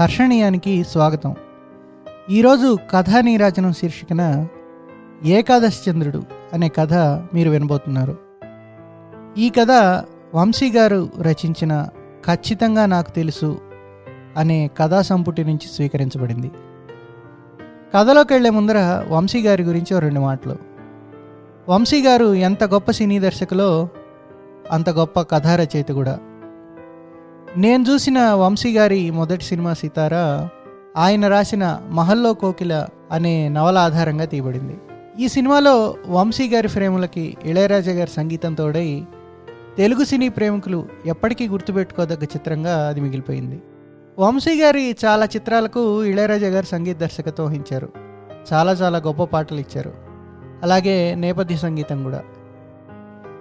హర్షణీయానికి స్వాగతం. ఈరోజు కథానీరాజనం శీర్షికన ఏకాదశి చంద్రుడు అనే కథ మీరు వినబోతున్నారు. ఈ కథ వంశీ గారు రచించిన ఖచ్చితంగా నాకు తెలుసు అనే కథా సంపుటి నుంచి స్వీకరించబడింది. కథలోకి వెళ్ళే ముందర వంశీ గారి గురించి రెండు మాటలు. వంశీ గారు ఎంత గొప్ప సినీ దర్శకులో అంత గొప్ప కథా రచయిత కూడా. నేను చూసిన వంశీ గారి మొదటి సినిమా సితార ఆయన రాసిన మహల్లో కోకిల అనే నవల ఆధారంగా తీయబడింది. ఈ సినిమాలో వంశీ గారి ఫ్రేములకి ఇళయరాజా గారి సంగీతం తోడై తెలుగు సినీ ప్రేమికులు ఎప్పటికీ గుర్తుపెట్టుకోదగ్గ చిత్రంగా అది మిగిలిపోయింది. వంశీ గారి చాలా చిత్రాలకు ఇళయరాజా గారు సంగీత దర్శకత్వం వహించారు. చాలా చాలా గొప్ప పాటలు ఇచ్చారు. అలాగే నేపథ్య సంగీతం కూడా.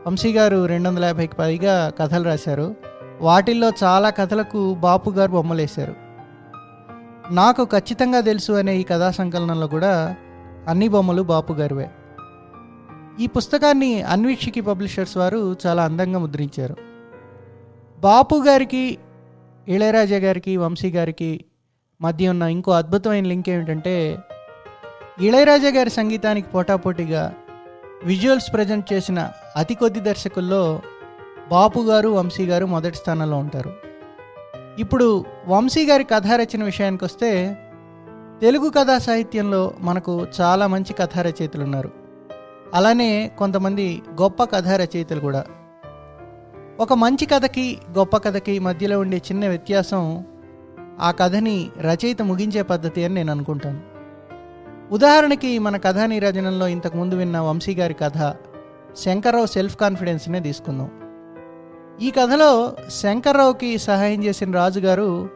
వంశీ గారు రెండు వందల యాభైకి పైగా కథలు రాశారు. వాటిల్లో చాలా కథలకు బాపు గారు బొమ్మలు వేశారు నాకు ఖచ్చితంగా తెలుసు అనే ఈ కథా సంకలనంలో కూడా అన్ని బొమ్మలు బాపు గారివే. ఈ పుస్తకాన్ని అన్వీక్షికి పబ్లిషర్స్ వారు చాలా అందంగా ముద్రించారు. బాపు గారికి ఇళయరాజా గారికి వంశీ గారికి మధ్య ఉన్న ఇంకో అద్భుతమైన లింక్ ఏమిటంటే ఇళయరాజా గారి సంగీతానికి పోటాపోటీగా విజువల్స్ ప్రజెంట్ చేసిన అతి కొద్ది దర్శకుల్లో బాపు గారు వంశీ గారు మొదటి స్థానంలో ఉంటారు. ఇప్పుడు వంశీ గారి కథ రచన విషయానికి వస్తే తెలుగు కథా సాహిత్యంలో మనకు చాలా మంచి కథా రచయితలు ఉన్నారు అలానే కొంతమంది గొప్ప కథా రచయితలు కూడా. ఒక మంచి కథకి గొప్ప కథకి మధ్యలో ఉండే చిన్న వ్యత్యాసం ఆ కథని రచయిత ముగించే పద్ధతి అని నేను అనుకుంటాను. ఉదాహరణకి మన కథా నీరాజనంలో ఇంతకు ముందు విన్న వంశీ గారి కథ శంకర్రావు సెల్ఫ్ కాన్ఫిడెన్స్నే తీసుకుందాం. ఈ కథలో శంకర్రావుకి సహాయం చేసిన రాజుగారు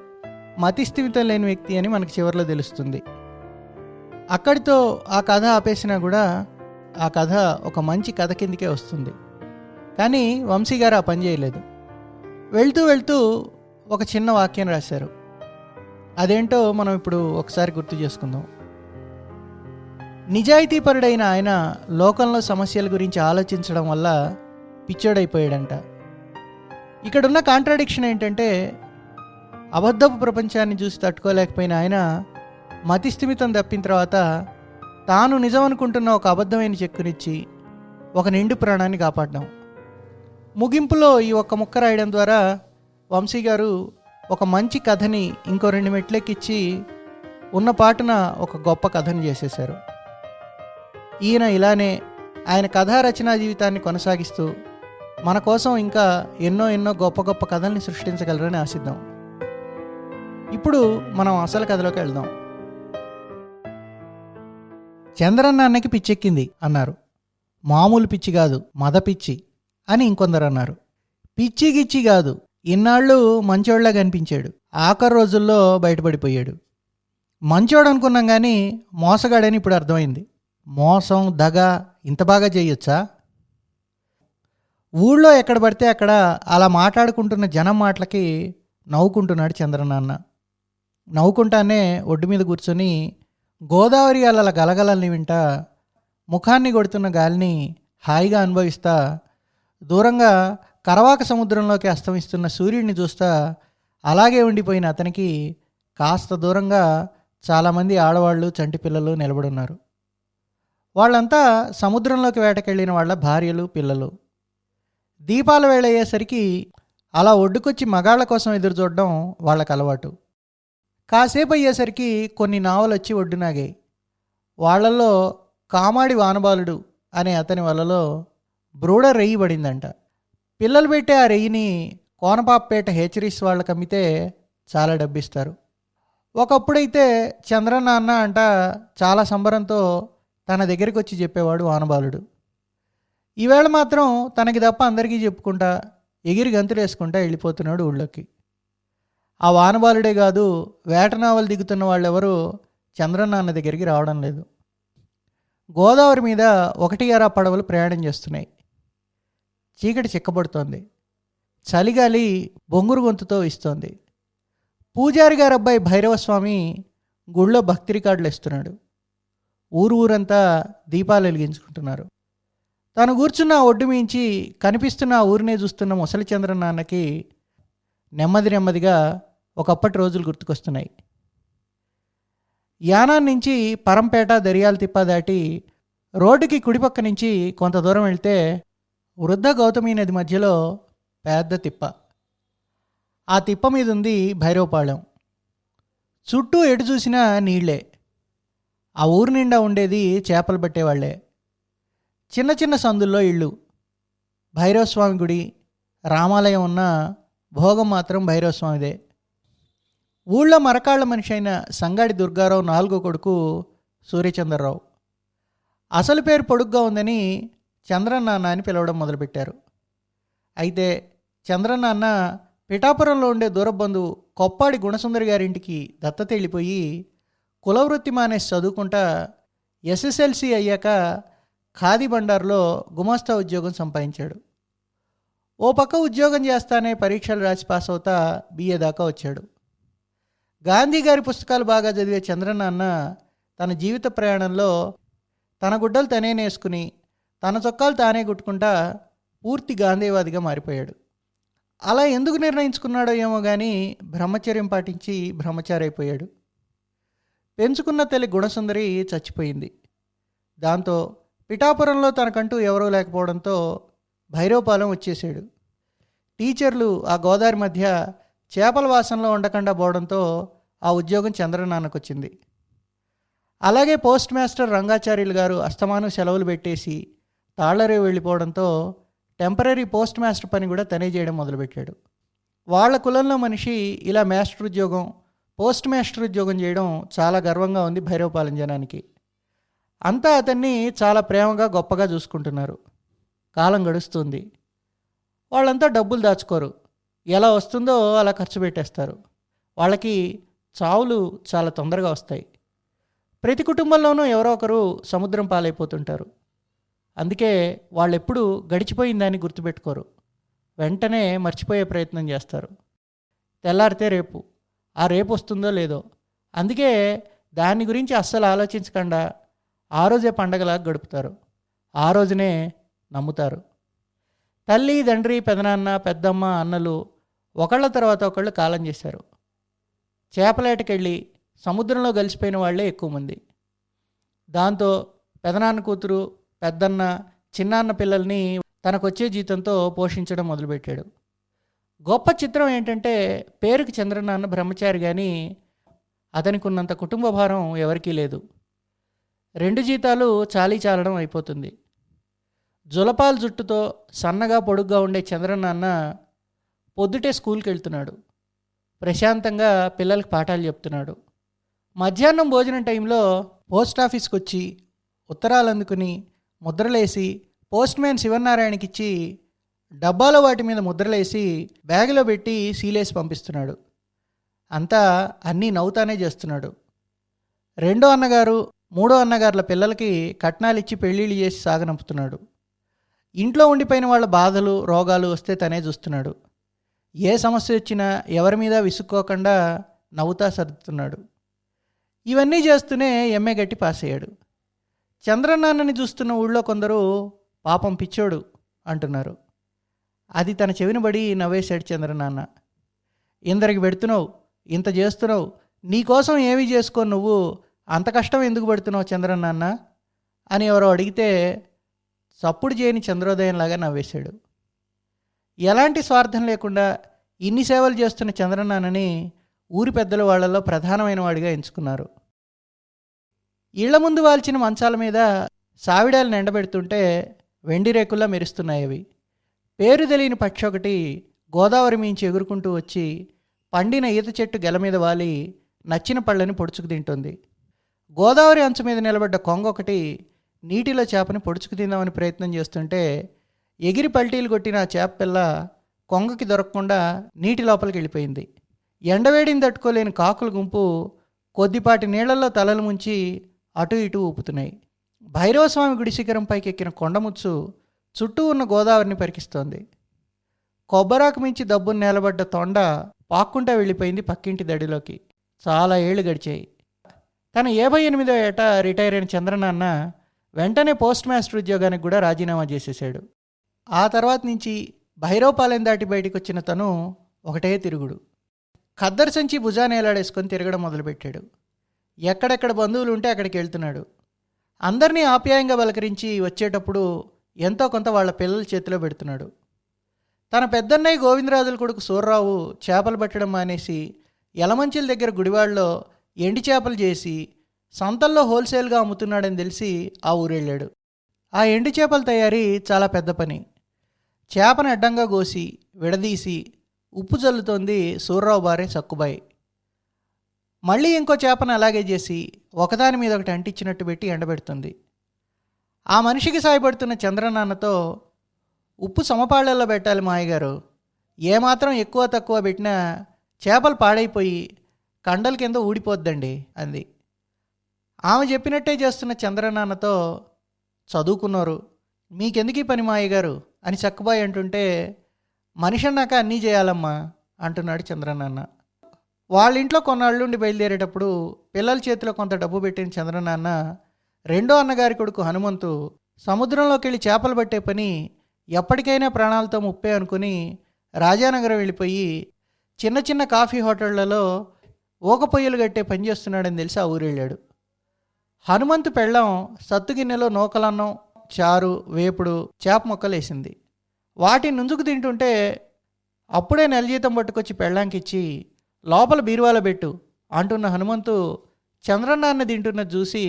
మతిస్థిమితం లేని వ్యక్తి అని మనకు చివరిలో తెలుస్తుంది. అక్కడితో ఆ కథ ఆపేసినా కూడా ఆ కథ ఒక మంచి కథ కిందకే వస్తుంది. కానీ వంశీ గారు ఆ పని చేయలేదు. వెళ్తూ వెళ్తూ ఒక చిన్న వాక్యం రాశారు. అదేంటో మనం ఇప్పుడు ఒకసారి గుర్తు చేసుకుందాం. నిజాయితీపరుడైన ఆయన లోకంలో సమస్యల గురించి ఆలోచించడం వల్ల పిచ్చోడైపోయాడంట. ఇక్కడున్న కాంట్రాడిక్షన్ ఏంటంటే అబద్ధపు ప్రపంచాన్ని చూసి తట్టుకోలేకపోయిన ఆయన మతిస్థిమితం తప్పిన తర్వాత తాను నిజం అనుకుంటున్న ఒక అబద్ధమైన చెక్కునిచ్చి ఒక నిండు ప్రాణాన్ని కాపాడడం. ముగింపులో ఈ ఒక్క ముక్క రాయడం ద్వారా వంశీ గారు ఒక మంచి కథని ఇంకో రెండు మెట్లెక్కిచ్చి ఉన్న పాటున ఒక గొప్ప కథను చేసేశారు. ఈయన ఇలానే ఆయన కథా రచనా జీవితాన్ని కొనసాగిస్తూ మన కోసం ఇంకా ఎన్నో ఎన్నో గొప్ప గొప్ప కథల్ని సృష్టించగలరని ఆశిద్దాం. ఇప్పుడు మనం అసలు కథలోకి వెళ్దాం. చంద్రన్న అన్నకి పిచ్చెక్కింది అన్నారు. మామూలు పిచ్చి కాదు మద పిచ్చి అని ఇంకొందరు అన్నారు. పిచ్చి గిచ్చి కాదు ఇన్నాళ్ళు మంచోళ్ళా కనిపించాడు. ఆఖరి రోజుల్లో బయటపడిపోయాడు. మంచోడు అనుకున్నాం కానీ మోసగాడని ఇప్పుడు అర్థమైంది. మోసం దగ ఇంత బాగా చేయొచ్చా? ఊళ్ళో ఎక్కడ పడితే అక్కడ అలా మాట్లాడుకుంటున్న జనం మాటలకి నవ్వుకుంటున్నాడు చంద్రనాన్న. నవ్వుకుంటానే ఒడ్డు మీద కూర్చొని గోదావరి అలల గలగలల్ని వింటా ముఖాన్ని కొడుతున్న గాలిని హాయిగా అనుభవిస్తా దూరంగా కరవాక సముద్రంలోకి అస్తమిస్తున్న సూర్యుడిని చూస్తా అలాగే ఉండిపోయిన అతనికి కాస్త దూరంగా చాలామంది ఆడవాళ్ళు చంటి పిల్లలు నిలబడున్నారు. వాళ్ళంతా సముద్రంలోకి వేటకెళ్ళిన వాళ్ళ భార్యలు పిల్లలు. దీపాల వేళ అయ్యేసరికి అలా ఒడ్డుకొచ్చి మగాళ్ళ కోసం ఎదురు చూడడం వాళ్ళకి అలవాటు. కాసేపు అయ్యేసరికి కొన్ని నావలు వచ్చి ఒడ్డునాగాయి వాళ్ళల్లో కామాడి వానబాలుడు అనే అతని వలలో బ్రూడ రెయ్యి పడిందంట. పిల్లలు పెట్టే ఆ రెయ్యిని కోనపాపేట హేచరీస్ వాళ్ళకి అమ్మితే చాలా డబ్బిస్తారు. ఒకప్పుడైతే చంద్రనాన్న అంట చాలా సంబరంతో తన దగ్గరికి వచ్చి చెప్పేవాడు వానబాలుడు. ఈవేళ మాత్రం తనకి తప్ప అందరికీ చెప్పుకుంటా ఎగిరి గంతులేసుకుంటా వెళ్ళిపోతున్నాడు ఊళ్ళోకి. ఆ వానబాలుడే కాదు వేటనావలు దిగుతున్న వాళ్ళెవరూ చంద్రనాన్న దగ్గరికి రావడం లేదు. గోదావరి మీద ఒకటి అరా పడవలు ప్రయాణం చేస్తున్నాయి. చీకటి చిక్కబడుతోంది. చలిగాలి బొంగురు గొంతుతో ఇస్తోంది పూజారి గారి అబ్బాయి భైరవస్వామి గుళ్ళో భక్తి రికార్డులు ఇస్తున్నాడు ఊరు ఊరంతా దీపాలు వెలిగించుకుంటున్నారు. తను కూర్చున్న ఒడ్డు మించి కనిపిస్తున్న ఊరినే చూస్తున్న ముసలి చంద్రనాన్నకి నెమ్మది నెమ్మదిగా ఒకప్పటి రోజులు గుర్తుకొస్తున్నాయి. యానా నుంచి పరంపేట దరియాల తిప్ప దాటి రోడ్డుకి కుడిపక్క నుంచి కొంత దూరం వెళ్తే వృద్ధ గౌతమి నది మధ్యలో పెద్ద తిప్ప. ఆ తిప్ప మీద ఉంది భైరవపాళెం. చుట్టూ ఎటు చూసినా నీళ్ళే. ఆ ఊరు నిండా ఉండేది చేపలు పట్టేవాళ్ళే. చిన్న చిన్న సందుల్లో ఇళ్ళు. భైరవస్వామి గుడి రామాలయం ఉన్న భోగం మాత్రం భైరవస్వామిదే. ఊళ్ళో మరకాళ్ళ మనిషి అయిన సంగాడి దుర్గారావు నాలుగో కొడుకు సూర్యచంద్రరావు. అసలు పేరు పొడుగ్గా ఉందని చంద్రనాన్న అని పిలవడం మొదలుపెట్టారు. అయితే చంద్రనాన్న పిఠాపురంలో ఉండే దూర బంధువు కొప్పాడి గుణసుందరి గారింటికి దత్తత వెళ్ళిపోయి కులవృత్తి మానేసి చదువుకుంటా ఎస్ఎస్ఎల్సి అయ్యాక ఖాదీ బండార్లో గుమాస్తా ఉద్యోగం సంపాదించాడు. ఓ పక్క ఉద్యోగం చేస్తానే పరీక్షలు రాసి పాస్ అవుతా బిఏ దాకా వచ్చాడు. గాంధీ గారి పుస్తకాలు బాగా చదివే చంద్రనాన్న తన జీవిత ప్రయాణంలో తన గుడ్డలు తనే నేసుకుని తన చొక్కాలు తానే కుట్టుకుంటా పూర్తి గాంధీవాదిగా మారిపోయాడు. అలా ఎందుకు నిర్ణయించుకున్నాడో ఏమో కానీ బ్రహ్మచర్యం పాటించి బ్రహ్మచారి అయిపోయాడు పెంచుకున్న తల్లి గుణసుందరి చచ్చిపోయింది. దాంతో పిఠాపురంలో తనకంటూ ఎవరూ లేకపోవడంతో భైరవపాలెం వచ్చేసాడు. టీచర్లు ఆ గోదావరి మధ్య చేపల వాసనలో ఉండకుండా పోవడంతో ఆ ఉద్యోగం చంద్రనాన్నకు వచ్చింది అలాగే పోస్ట్ మాస్టర్ రంగాచార్యులు గారు అస్తమానం సెలవులు పెట్టేసి తాళ్ళరే వెళ్ళిపోవడంతో టెంపరీ పోస్ట్ మాస్టర్ పని కూడా తనే చేయడం మొదలుపెట్టాడు. వాళ్ళ కులంలో మనిషి ఇలా మాస్టర్ ఉద్యోగం పోస్ట్ మాస్టర్ ఉద్యోగం చేయడం చాలా గర్వంగా ఉంది భైరవపాలెం జనానికి. అంతా అతన్ని చాలా ప్రేమగా గొప్పగా చూసుకుంటున్నారు. కాలం గడుస్తుంది. వాళ్ళంతా డబ్బులు దాచుకోరు. ఎలా వస్తుందో అలా ఖర్చు పెట్టేస్తారు. వాళ్ళకి చావులు చాలా తొందరగా వస్తాయి. ప్రతి కుటుంబంలోనూ ఎవరో ఒకరు సముద్రం పాలైపోతుంటారు. అందుకే వాళ్ళు ఎప్పుడు గడిచిపోయిందని గుర్తుపెట్టుకోరు. వెంటనే మర్చిపోయే ప్రయత్నం చేస్తారు. తెల్లారితే రేపు. ఆ రేపు వస్తుందో లేదో. అందుకే దాని గురించి అస్సలు ఆలోచించకుండా ఆ రోజే పండగలా గడుపుతారు. ఆ రోజునే నమ్ముతారు. తల్లి తండ్రి పెదనాన్న పెద్దమ్మ అన్నలు ఒకళ్ళ తర్వాత ఒకళ్ళు కాలం చేశారు. చేపలేటకెళ్ళి సముద్రంలో కలిసిపోయిన వాళ్ళే ఎక్కువ మంది. దాంతో పెదనాన్న కూతురు పెద్దన్న చిన్నాన్న పిల్లల్ని తనకొచ్చే జీతంతో పోషించడం మొదలుపెట్టాడు. గొప్ప చిత్రం ఏంటంటే పేరుకి చంద్రనాన్న బ్రహ్మచారి కానీ అతనికి ఉన్నంత కుటుంబ భారం ఎవరికీ లేదు. రెండు జీతాలు చాలీ చాలడం అయిపోతుంది. జులపాల్ జుట్టుతో సన్నగా పొడుగ్గా ఉండే చంద్రనాన్న పొద్దుటే స్కూల్కి వెళ్తున్నాడు ప్రశాంతంగా పిల్లలకి పాఠాలు చెప్తున్నాడు. మధ్యాహ్నం భోజనం టైంలో పోస్ట్ ఆఫీస్కి వచ్చి ఉత్తరాలు అందుకుని ముద్రలేసి పోస్ట్ మ్యాన్ శివనారాయణకి ఇచ్చి డబ్బాలో వాటి మీద ముద్రలేసి బ్యాగులో పెట్టి సీలేసి పంపిస్తున్నాడు. అంతా అన్నీ నవ్వుతానే చేస్తున్నాడు. రెండో అన్నగారు మూడో అన్నగారుల పిల్లలకి కట్నాలు ఇచ్చి పెళ్ళిళ్ళు చేసి సాగనంపుతున్నాడు. ఇంట్లో ఉండిపోయిన వాళ్ళ బాధలు రోగాలు వస్తే తనే చూస్తున్నాడు. ఏ సమస్య వచ్చినా ఎవరి మీద విసుక్కోకుండా నవ్వుతా సర్దుతున్నాడు. ఇవన్నీ చేస్తూనే ఎంఏ గట్టి పాస్ అయ్యాడు చంద్రనాన్నని చూస్తున్న ఊళ్ళో కొందరు పాపం పిచ్చోడు అంటున్నారు. అది తన చెవిని బడి నవ్వేశాడు చంద్రనాన్న ఇందరికి పెడుతున్నావు ఇంత చేస్తున్నావు నీకోసం ఏమి చేసుకో నువ్వు అంత కష్టం ఎందుకు పడుతున్నావు చంద్రనాన్న అని ఎవరో అడిగితే చప్పుడు చేయని చంద్రోదయంలాగా నవ్వేశాడు. ఎలాంటి స్వార్థం లేకుండా ఇన్ని సేవలు చేస్తున్న చంద్రనాన్నని ఊరి పెద్దల వాళ్ళలో ప్రధానమైన వాడిగా ఎంచుకున్నారు. ఇళ్ళ ముందు వాల్చిన మంచాల మీద సావిడాలు ఎండబెడుతుంటే వెండి రేకుల్లా మెరుస్తున్నాయి అవి. పేరు తెలియని పక్షి ఒకటి గోదావరి మించి ఎగురుకుంటూ వచ్చి పండిన ఈత చెట్టు గెల మీద వాలి నచ్చిన పళ్ళని పొడుచుకు తింటుంది. గోదావరి అంచు మీద నిలబడ్డ కొంగ ఒకటి నీటిలో చేపని పొడుచుకు తిందామని ప్రయత్నం చేస్తుంటే ఎగిరి పల్టీలు కొట్టిన ఆ చేప పిల్ల కొంగకి దొరకకుండా నీటి లోపలికి వెళ్ళిపోయింది. ఎండవేడిని తట్టుకోలేని కాకుల గుంపు కొద్దిపాటి నీళ్ళలో తలలు ముంచి అటు ఇటు ఊపుతున్నాయి. భైరవస్వామి గుడి శిఖరం పైకి ఎక్కిన కొండముచ్చు చుట్టూ ఉన్న గోదావరిని పరికిస్తోంది. కొబ్బరాకు మించి దబ్బును నిలబడ్డ తొండ పాక్కుంటా వెళ్ళిపోయింది పక్కింటి దడిలోకి. చాలా ఏళ్ళు గడిచాయి. తన యాభై ఎనిమిదో ఏట రిటైర్ అయిన చంద్రనాన్న వెంటనే పోస్ట్ మాస్టర్ ఉద్యోగానికి కూడా రాజీనామా చేసేశాడు. ఆ తర్వాత నుంచి భైరవపాలెం దాటి బయటికి వచ్చిన తను ఒకటే తిరుగుడు. ఖద్దరు సంచి భుజానేలాడేసుకొని తిరగడం మొదలుపెట్టాడు. ఎక్కడెక్కడ బంధువులు ఉంటే అక్కడికి వెళ్తున్నాడు. అందరినీ ఆప్యాయంగా బలకరించి వచ్చేటప్పుడు ఎంతో కొంత వాళ్ళ పిల్లల చేతిలో పెడుతున్నాడు. తన పెద్దన్నయ్య గోవిందరాజుల కొడుకు సూర్రావు చేపలు పట్టడం మానేసి యలమంచిల దగ్గర గుడివాడలో ఎండి చేపలు చేసి సంతల్లో హోల్సేల్గా అమ్ముతున్నాడని తెలిసి ఆ ఊరెళ్ళాడు. ఆ ఎండి చేపల తయారీ చాలా పెద్ద పని. చేపను అడ్డంగా కోసి విడదీసి ఉప్పు జల్లుతోంది సూర్రావు భార్య సక్కుబాయి. మళ్ళీ ఇంకో చేపను అలాగే చేసి ఒకదాని మీద ఒకటి అంటించినట్టు పెట్టి ఎండబెడుతుంది. ఆ మనిషికి సాయపడుతున్న చంద్రనాన్నతో ఉప్పు సమపాళ్ళలో పెట్టాలి మాయగారు. ఏమాత్రం ఎక్కువ తక్కువ పెట్టినా చేపలు పాడైపోయి కండల కింద ఊడిపోద్దండి అంది. ఆమె చెప్పినట్టే చేస్తున్న చంద్రనాన్నతో చదువుకున్నారు. మీకెందుకు ఈ పని మాయగారు అని చక్కబాయి అంటుంటే మనిషి అన్నాక అన్నీ చేయాలమ్మా అంటున్నాడు చంద్రనాన్న. వాళ్ళ ఇంట్లో కొన్నాళ్ళుండి బయలుదేరేటప్పుడు పిల్లల చేతిలో కొంత డబ్బు పెట్టిన చంద్రనాన్న రెండో అన్నగారి కొడుకు హనుమంతు సముద్రంలోకి వెళ్ళి చేపలు పట్టే పని ఎప్పటికైనా ప్రాణాలతో ముప్పే అనుకుని రాజానగరం వెళ్ళిపోయి చిన్న చిన్న కాఫీ హోటళ్ళలో ఊక పొయ్యలు కట్టే పని చేస్తున్నాడని తెలిసి ఆ ఊరెళ్ళాడు హనుమంతు పెళ్ళం సత్తు గిన్నెలో నూకలన్నం చారు వేపుడు చేప ముక్కలేసింది వాటిని నుంజుకు తింటుంటే అప్పుడే నెల జీతం పట్టుకొచ్చి పెళ్ళాంకిచ్చి లోపల బీరువాలో పెట్టు అంటున్న హనుమంతు చంద్రన్నాన్ని తింటున్న చూసి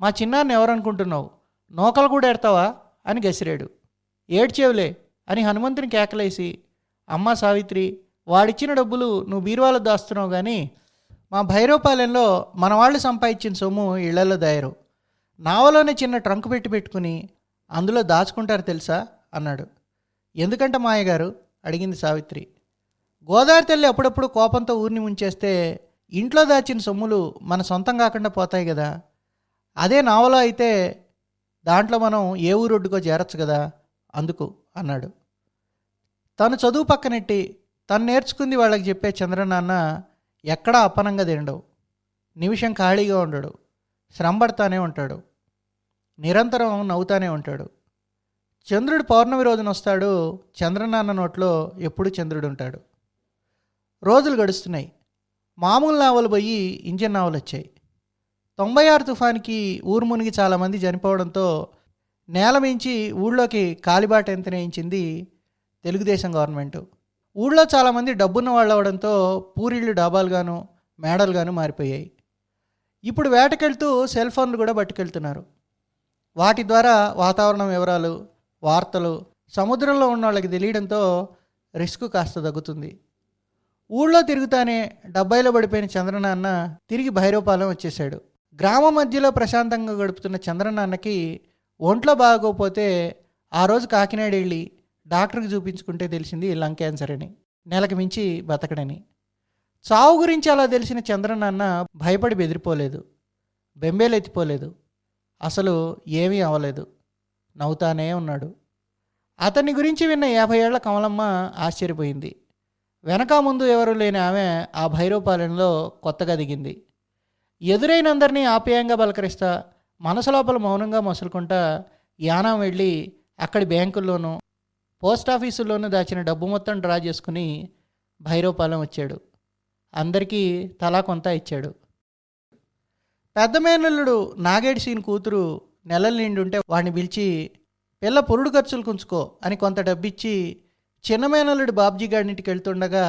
మా చిన్నాన్ని ఎవరనుకుంటున్నావు? నూకలు కూడా ఎడతావా? అని గసిరాడు. ఏడ్చేవులే అని హనుమంతుని కేకలేసి అమ్మ సావిత్రి వాడిచ్చిన డబ్బులు నువ్వు బీరువాలో దాస్తున్నావు కానీ మా భైరవపాలెంలో మన వాళ్ళు సంపాదించిన సొమ్ము ఇళ్ళలో దాయరు. నావలోనే చిన్న ట్రంక్ పెట్టి పెట్టుకుని అందులో దాచుకుంటారు తెలుసా? అన్నాడు. ఎందుకంట మాయగారు? అడిగింది సావిత్రి. గోదావరి తల్లి అప్పుడప్పుడు కోపంతో ఊరిని ముంచేస్తే ఇంట్లో దాచిన సొమ్ములు మన సొంతం కాకుండా పోతాయి కదా. అదే నావలో అయితే దాంట్లో మనం ఏ ఊరొడ్డుకో చేరచ్చు కదా? అందుకు అన్నాడు. తను చదువు పక్కనెట్టి తను నేర్చుకుంది వాళ్ళకి చెప్పే చంద్రనాన్న ఎక్కడా అప్పనంగా తినడు నిమిషం ఖాళీగా ఉండడు. శ్రమపడతానే ఉంటాడు. నిరంతరం నవ్వుతానే ఉంటాడు. చంద్రుడు పౌర్ణమి రోజున వస్తాడు. చంద్రనాన్న నోట్లో ఎప్పుడు చంద్రుడు ఉంటాడు. రోజులు గడుస్తున్నాయి. మామూలు నావలు పోయి ఇంజన్ నావలు వచ్చాయి. తొంభై ఆరు తుఫాన్కి ఊరు మునిగి చాలామంది చనిపోవడంతో నేల మించి ఊళ్ళోకి కాలిబాట ఎంతనేయించింది తెలుగుదేశం గవర్నమెంటు. ఊళ్ళో చాలామంది డబ్బున్న వాళ్ళు అవడంతో పూరిళ్ళు డాబాలుగాను మేడలుగాను మారిపోయాయి. ఇప్పుడు వేటకెళ్తూ సెల్ ఫోన్లు కూడా పట్టుకెళ్తున్నారు. వాటి ద్వారా వాతావరణం వివరాలు వార్తలు సముద్రంలో ఉన్న వాళ్ళకి తెలియడంతో రిస్క్ కాస్త తగ్గుతుంది. ఊళ్ళో తిరుగుతానే డబ్బాయిలో పడిపోయిన చంద్రనాన్న తిరిగి భైరవపాలెం వచ్చేశాడు. గ్రామ మధ్యలో ప్రశాంతంగా గడుపుతున్న చంద్రనాన్నకి ఒంట్లో బాగోకపోతే ఆ రోజు కాకినాడ వెళ్ళి డాక్టర్కి చూపించుకుంటే తెలిసింది లంగ్ క్యాన్సర్ అని. నెలకు మించి బతకడని. చావు గురించి అలా తెలిసిన చంద్రనాన్న భయపడి బెదిరిపోలేదు. బెంబేలెత్తిపోలేదు అసలు ఏమీ అవ్వలేదు. నవ్వుతానే ఉన్నాడు. అతని గురించి విన్న యాభై ఏళ్ళ కమలమ్మ ఆశ్చర్యపోయింది. వెనక ముందు ఎవరు లేని ఆమె ఆ భైరవపాలెంలో కొత్తగా దిగింది. ఎదురైనందరినీ ఆప్యాయంగా పలకరిస్తా మనసు లోపల మౌనంగా మసులుకుంటా యానం వెళ్ళి అక్కడి బ్యాంకుల్లోనూ పోస్ట్ ఆఫీసులోనే దాచిన డబ్బు మొత్తం డ్రా చేసుకుని భైరవపాలెం వచ్చాడు. అందరికీ తలా కొంత ఇచ్చాడు. పెద్ద మేనల్లుడు నాగేడి సీన్ కూతురు నెలలు నిండుంటే వాడిని పిలిచి పిల్ల పొరుడు ఖర్చులు కుంచుకో అని కొంత డబ్బిచ్చి చిన్న మేనల్లుడు బాబ్జీ గారింటికి వెళ్తుండగా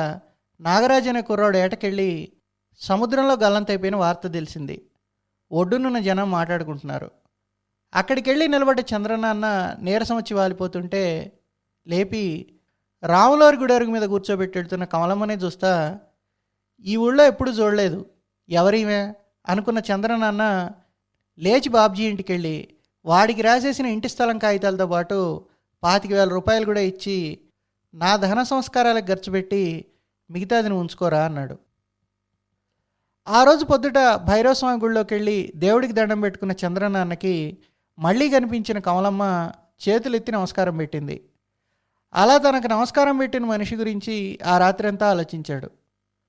నాగరాజు అనే కుర్రాడు ఏటకెళ్ళి సముద్రంలో గల్లంతైపోయిన వార్త తెలిసింది. ఒడ్డునున్న జనం మాట్లాడుకుంటున్నారు. అక్కడికి వెళ్ళి నిలబడ్డ చంద్రనాన్న నీరసం వచ్చి వాలిపోతుంటే లేపి రాములవారి గుడి అరుగు మీద కూర్చోబెట్టి వెళ్తున్న కమలమ్మనే చూస్తా ఈ ఊళ్ళో ఎప్పుడు చూడలేదు. ఎవరిమే అనుకున్న చంద్రనాన్న లేచి బాబ్జీ ఇంటికి వెళ్ళి వాడికి రాసేసిన ఇంటి స్థలం కాగితాలతో పాటు పాతిక వేల రూపాయలు కూడా ఇచ్చి నా దహన సంస్కారాలకు ఖర్చు పెట్టి మిగతాది ఉంచుకోరా అన్నాడు. ఆ రోజు పొద్దుట భైరవస్వామి గుళ్ళోకి వెళ్ళి దేవుడికి దండం పెట్టుకున్న చంద్రనాన్నకి మళ్ళీ కనిపించిన కమలమ్మ చేతులు ఎత్తి నమస్కారం పెట్టింది. అలా తనకు నమస్కారం పెట్టిన మనిషి గురించి ఆ రాత్రి అంతా ఆలోచించాడు.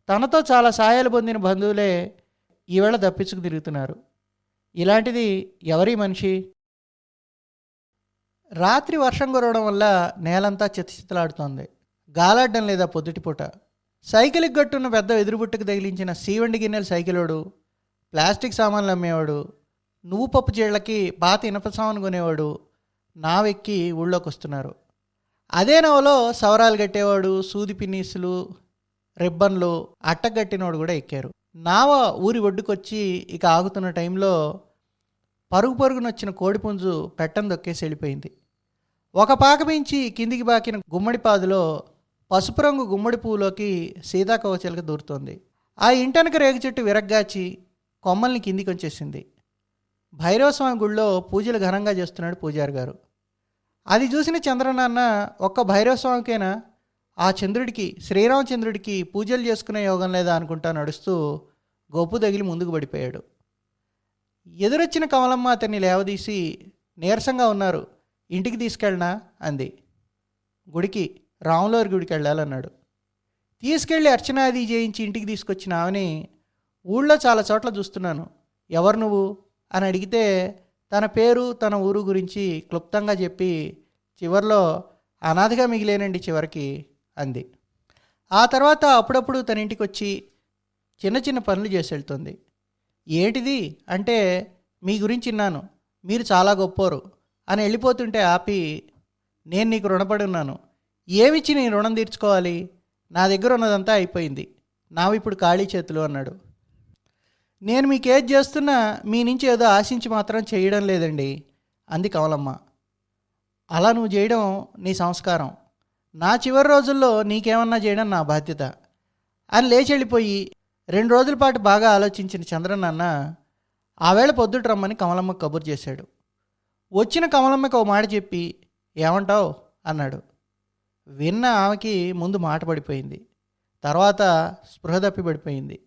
తనతో చాలా సాయాలు పొందిన బంధువులే ఈవేళ తప్పించుకు తిరుగుతున్నారు. ఇలాంటిది ఎవరి మనిషి? రాత్రి వర్షం కురవడం వల్ల నేలంతా చితచితలాడుతోంది. గాలాడడం లేదా పొద్దుటిపూట సైకిల్కి గట్టున్న పెద్ద ఎదురుబుట్టుకు తగిలించిన సీవండి గిన్నెల సైకిలోడు. ప్లాస్టిక్ సామాన్లు అమ్మేవాడు. నువ్వు పప్పు చీళ్ళకి పాత ఇనప సామాను కొనేవాడు. నావెక్కి ఊళ్ళోకి వస్తున్నారు అదే నవలో సవరాలు కట్టేవాడు సూది పిన్నీసులు రిబ్బన్లు అట్టగట్టినోడు కూడా ఎక్కారు. నావ ఊరి ఒడ్డుకొచ్చి ఇక ఆగుతున్న టైంలో పరుగు పరుగునొచ్చిన కోడిపుంజు పెట్టం దొక్కేసి వెళ్ళిపోయింది. ఒక పాక మించి కిందికి బాకిన గుమ్మడి పాదులో పసుపు రంగు గుమ్మడి పువ్వులోకి సీతాకవచలక దూరుతోంది. ఆ ఇంటనక రేగు చెట్టు విరగ్గాచి కొమ్మల్ని కిందికి వచ్చేసింది భైరవస్వామి గుళ్ళో పూజలు ఘనంగా చేస్తున్నాడు పూజారి గారు. అది చూసిన చంద్రనాన్న ఒక్క భైరవస్వామికైనా? ఆ చంద్రుడికి శ్రీరామచంద్రుడికి పూజలు చేసుకునే యోగం లేదా? అనుకుంటా నడుస్తూ గొప్పు తగిలి ముందుకు పడిపోయాడు. ఎదురొచ్చిన కమలమ్మ అతన్ని లేవదీసి నీరసంగా ఉన్నారు ఇంటికి తీసుకెళ్ళనా? అంది. గుడికి రాములవారి గుడికి వెళ్ళాలన్నాడు. తీసుకెళ్ళి అర్చన అది చేయించి ఇంటికి తీసుకొచ్చిన ఆమెని ఊళ్ళో చాలా చోట్ల చూస్తున్నాను. ఎవరు నువ్వు? అని అడిగితే తన పేరు తన ఊరు గురించి క్లుప్తంగా చెప్పి చివర్లో అనాథగా మిగిలేనండి చివరికి అంది. ఆ తర్వాత అప్పుడప్పుడు తన ఇంటికి వచ్చి చిన్న చిన్న పనులు చేసి వెళ్తుంది. ఏంటిది? అంటే మీ గురించి విన్నాను. మీరు చాలా గొప్పోరు అని వెళ్ళిపోతుంటే ఆపి నేను నీకు రుణపడి ఉన్నాను. ఏమిచ్చి నేను రుణం తీర్చుకోవాలి? నా దగ్గర ఉన్నదంతా అయిపోయింది. నావి ఇప్పుడు ఖాళీ చేతులు అన్నాడు. నేను మీకు ఏది చేస్తున్నా మీ నుంచి ఏదో ఆశించి మాత్రం చేయడం లేదండి. అంది కమలమ్మ. అలా నువ్వు చేయడం నీ సంస్కారం. నా చివరి రోజుల్లో నీకేమన్నా చేయడం నా బాధ్యత. అని లేచి వెళ్ళిపోయి రెండు రోజుల పాటు బాగా ఆలోచించిన చంద్రనాన్న ఆవేళ పొద్దుట రమ్మని కమలమ్మ కబురు చేశాడు. వచ్చిన కమలమ్మకి ఓ మాట చెప్పి ఏమంటావు? అన్నాడు. విన్న ఆమెకి ముందు మాట పడిపోయింది. తర్వాత స్పృహ తప్పి పడిపోయింది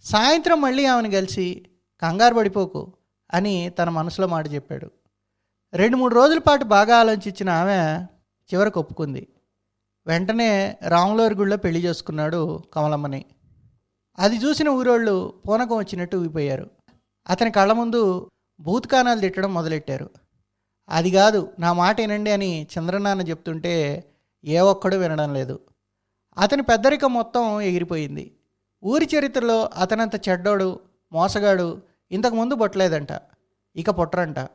సాయంత్రం మళ్ళీ ఆమెను కలిసి కంగారు పడిపోకు అని తన మనసులో మాట చెప్పాడు. రెండు మూడు రోజుల పాటు బాగా ఆలోచించిన ఆమె చివరికి ఒప్పుకుంది. వెంటనే రాములవారి గుళ్ళో పెళ్ళి చేసుకున్నాడు కమలమ్మని. అది చూసిన ఊరోళ్ళు పూనకం వచ్చినట్టు ఊగిపోయారు. అతని కళ్ళ ముందు భూతకానాలు తిట్టడం మొదలెట్టారు. అది కాదు నా మాట వినండి అని చంద్రనాన్న చెప్తుంటే ఏ ఒక్కడూ వినడం లేదు. అతని పెద్దరికం మొత్తం ఎగిరిపోయింది. ఊరి చరిత్రలో అతనంత చెడ్డోడు మోసగాడు ఇంతకుముందు పొట్టలేదంట ఇక పుట్టరంట.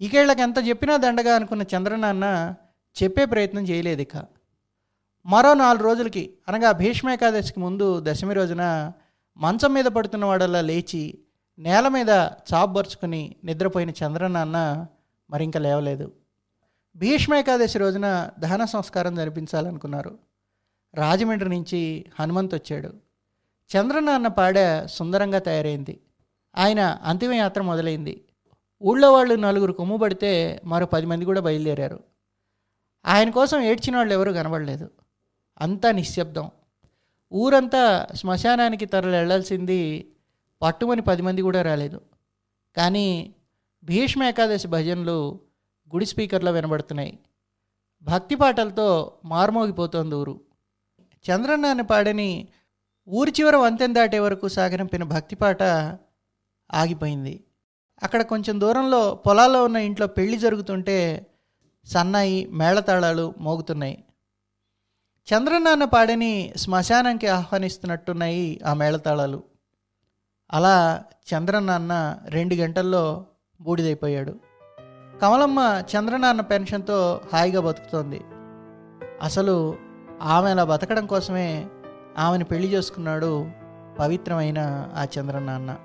ఇక ఎంత చెప్పినా దండగా అనుకున్న చంద్రనాన్న చెప్పే ప్రయత్నం చేయలేదు ఇక మరో నాలుగు రోజులకి అనగా భీష్మేకాదశికి ముందు దశమి రోజున మంచం మీద పడుతున్న వాడల్లా లేచి నేల మీద చాపబరుచుకుని నిద్రపోయిన చంద్రనాన్న మరింక లేవలేదు. భీష్మ ఏకాదశి రోజున దహన సంస్కారం జరిపించాలనుకున్నారు. రాజమండ్రి నుంచి హనుమంత్ వచ్చాడు చంద్రనాన్న పాడ సుందరంగా తయారైంది. ఆయన అంతిమయాత్ర మొదలైంది. ఊళ్ళో వాళ్ళు నలుగురు కొమ్ముబడితే మరో పది మంది కూడా బయలుదేరారు. ఆయన కోసం ఏడ్చిన వాళ్ళు ఎవరూ కనబడలేదు. అంతా నిశ్శబ్దం. ఊరంతా శ్మశానానికి తరలి వెళ్ళాల్సింది పట్టుమని పది మంది కూడా రాలేదు. కానీ భీష్మ ఏకాదశి భజనలు గుడి స్పీకర్లో వినబడుతున్నాయి. భక్తి పాటలతో మారుమోగిపోతోంది ఊరు. చంద్రన్నాన్ని పాడని ఊరి చివర వంతెన దాటే వరకు సాగరింపిన భక్తి పాట ఆగిపోయింది. అక్కడ కొంచెం దూరంలో పొలాల్లో ఉన్న ఇంట్లో పెళ్ళి జరుగుతుంటే సన్నాయి మేళతాళాలు మోగుతున్నాయి. చంద్రనాన్న పాడని శ్మశానానికి ఆహ్వానిస్తున్నట్టున్నాయి ఆ మేళతాళాలు. అలా చంద్రనాన్న రెండు గంటల్లో బూడిదైపోయాడు. కమలమ్మ చంద్రనాన్న పెన్షన్తో హాయిగా బతుకుతోంది. అసలు ఆమె అలా బతకడం కోసమే ఆమెను పెళ్ళి చేసుకున్నాడు పవిత్రమైన ఆ చంద్రనాన్న.